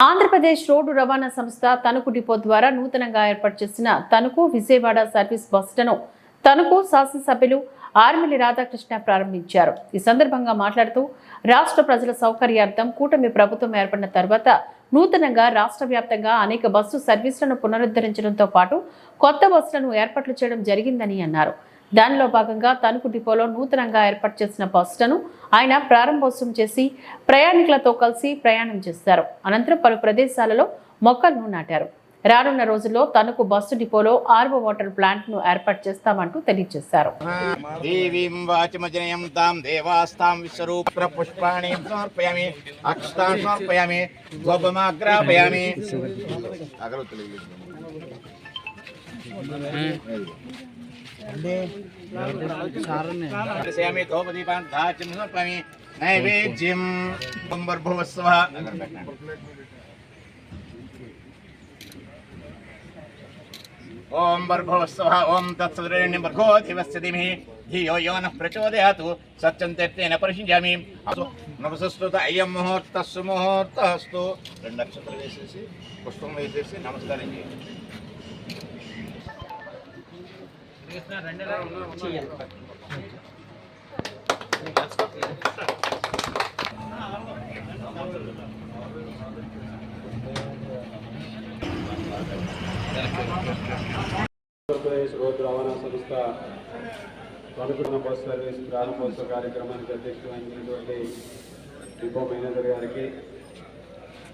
Andhra Pradesh road రవాణా సంస్థ Tanuku depot ద్వారా నూతనంగా ఏర్పాటు చేసిన తణుకు విజయవాడ సర్వీస్ బస్సులను తణుకు శాసనసభ్యులు ఆర్మిలి రాధాకృష్ణ ప్రారంభించారు. ఈ సందర్భంగా మాట్లాడుతూ రాష్ట్ర ప్రజల సౌకర్యార్థం కూటమి ప్రభుత్వం ఏర్పడిన తర్వాత నూతనంగా రాష్ట్ర వ్యాప్తంగా అనేక బస్సు సర్వీసులను పునరుద్ధరించడంతో పాటు కొత్త బస్సులను ఏర్పాట్లు చేయడం జరిగిందని అన్నారు. దానిలో భాగంగా తణుకు డిపోలో నూతనంగా ఏర్పాటు చేసిన బస్సులను ఆయన ప్రారంభోత్సవం చేసి ప్రయాణికులతో కలిసి ప్రయాణం చేశారు అనంతరం పలు ప్రదేశాలలో మొక్కలను నాటారు. రానున్న రోజుల్లో తణుకు బస్సు డిపోలో ఆర్వో వాటర్ ప్లాంట్ను ఏర్పాటు చేస్తామంటూ తెలియజేశారు. అక్షతాన్ ओम बर्भवस्व ओम तत्सुरेण्य बर्भो देवस्य धीमहि। धियो यो नः प्रचोदयातु सत्यं तेन परिशिञ्जामि नमसस्तुत अयं मुहूर्तः, सुमुहूर्तः अस्तु। नक्षत्र ఆంధ్రప్రదేశ్ రోడ్డు రవాణా సంస్థ తణుకున్న బస్ సర్వీస్ ప్రారంభోత్సవ కార్యక్రమానికి అధ్యక్షత వహించినటువంటి డిపో మేనేజర్ గారికి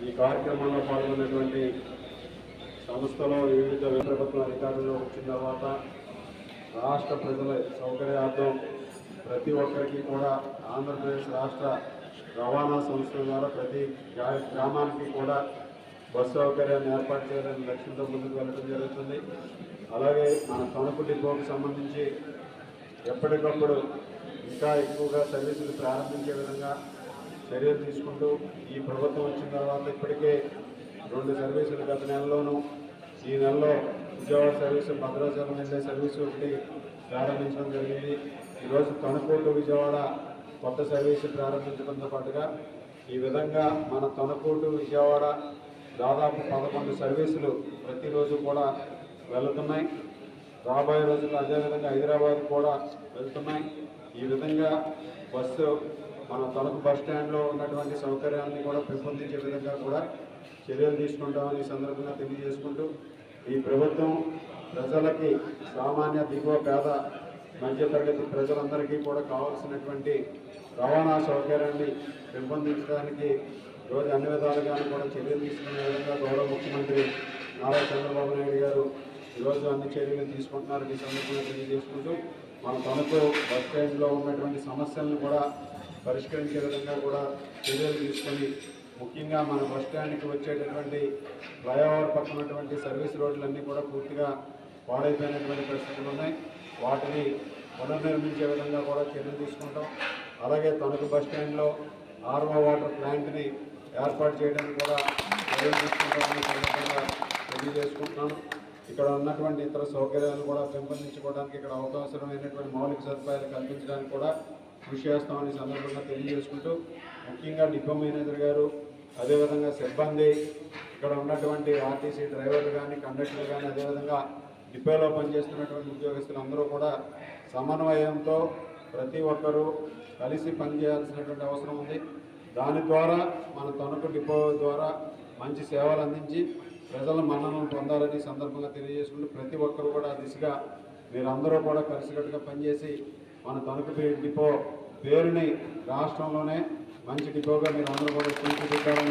ఈ కార్యక్రమంలో పాల్గొన్నటువంటి సంస్థలో వివిధ ప్రభుత్వ అధికారులు వచ్చిన తర్వాత రాష్ట్ర ప్రజల సౌకర్యార్థం ప్రతి ఒక్కరికి కూడా ఆంధ్రప్రదేశ్ రాష్ట్ర రవాణా సంస్థ ద్వారా ప్రతి గ్రా- గ్రామానికి కూడా బస్సు సౌకర్యాన్ని ఏర్పాటు చేయాలని లక్ష్యంతో ముందుకు వెళ్ళడం జరుగుతుంది. అలాగే మన తణుకు డిపోకు సంబంధించి ఎప్పటికప్పుడు ఇంకా ఎక్కువగా సర్వీసులు ప్రారంభించే విధంగా చర్యలు తీసుకుంటూ ఈ ప్రభుత్వం వచ్చిన తర్వాత ఇప్పటికే రెండు సర్వీసులు గత నెలలోనూ ఈ నెలలో విజయవాడ సర్వీసు భద్రాచలం వెళ్ళే సర్వీసు ఒకటి ప్రారంభించడం జరిగింది. ఈరోజు తణుకూరు విజయవాడ కొత్త సర్వీసు ప్రారంభించడంతో పాటుగా ఈ విధంగా మన తణుకూరు విజయవాడ దాదాపు పదకొండు సర్వీసులు ప్రతిరోజు కూడా వెళుతున్నాయి. రాబోయే రోజుల్లో అదేవిధంగా హైదరాబాద్ కూడా వెళ్తున్నాయి. ఈ విధంగా బస్సు మన తణుకు బస్ స్టాండ్లో ఉన్నటువంటి సౌకర్యాన్ని కూడా పెంపొందించే విధంగా కూడా చర్యలు తీసుకుంటామని సందర్భంగా తెలియజేసుకుంటూ ఈ ప్రభుత్వం ప్రజలకి సామాన్య దిగువ పేద మధ్యతరగతి ప్రజలందరికీ కూడా కావాల్సినటువంటి రవాణా సౌకర్యాన్ని పెంపొందించడానికి రోజు అన్ని విధాలుగాను కూడా చర్యలు తీసుకునే విధంగా గౌరవ ముఖ్యమంత్రి నారా చంద్రబాబు నాయుడు గారు ఈరోజు అన్ని చర్యలు తీసుకుంటున్నారు ఈ సందర్భంగా తెలియజేసుకుంటూ మన తణుకు బస్ స్టాండ్లో ఉన్నటువంటి సమస్యలను కూడా పరిష్కరించే విధంగా కూడా చర్యలు తీసుకొని ముఖ్యంగా మన బస్ స్టాండ్కి వచ్చేటటువంటి ఫ్లైఓవర్ పక్కనటువంటి సర్వీస్ రోడ్లన్నీ కూడా పూర్తిగా పాడైపోయినటువంటి పరిస్థితులు ఉన్నాయి. వాటిని పునర్నిర్మించే విధంగా కూడా చర్యలు తీసుకుంటాం. అలాగే తణుకు బస్ స్టాండ్లో ఆర్ఓ వాటర్ ప్లాంట్ని ఏర్పాటు చేయడానికి కూడా చర్యలు తీసుకుంటామని సందర్భంగా తెలియజేసుకుంటున్నాను ఇక్కడ ఉన్నటువంటి ఇతర సౌకర్యాలను కూడా పెంపొందించుకోవడానికి ఇక్కడ అవకాశమైనటువంటి మౌలిక సదుపాయాలు కల్పించడానికి కూడా కృషి చేస్తామని సందర్భంగా తెలియజేసుకుంటూ ముఖ్యంగా డిపో మేనేజర్ గారు అదేవిధంగా సిబ్బంది ఇక్కడ ఉన్నటువంటి ఆర్టీసీ డ్రైవర్లు కానీ కండక్టర్లు కానీ అదేవిధంగా డిపోలో పనిచేస్తున్నటువంటి ఉద్యోగస్తులు అందరూ కూడా సమన్వయంతో ప్రతి ఒక్కరూ కలిసి పనిచేయాల్సినటువంటి అవసరం ఉంది. దాని ద్వారా మన తణుకు డిపో ద్వారా మంచి సేవలు అందించి ప్రజల మన్ననలు పొందాలని సందర్భంగా తెలియజేసుకుంటూ ప్రతి ఒక్కరు కూడా ఆ దిశగా మీరందరూ కూడా కలిసికట్టుగా పనిచేసి మన తణుకు డిపో పేరుని రాష్ట్రంలోనే మంచి డిపోగా మీరు అందరూ కూడా తీర్చిదిద్దాలని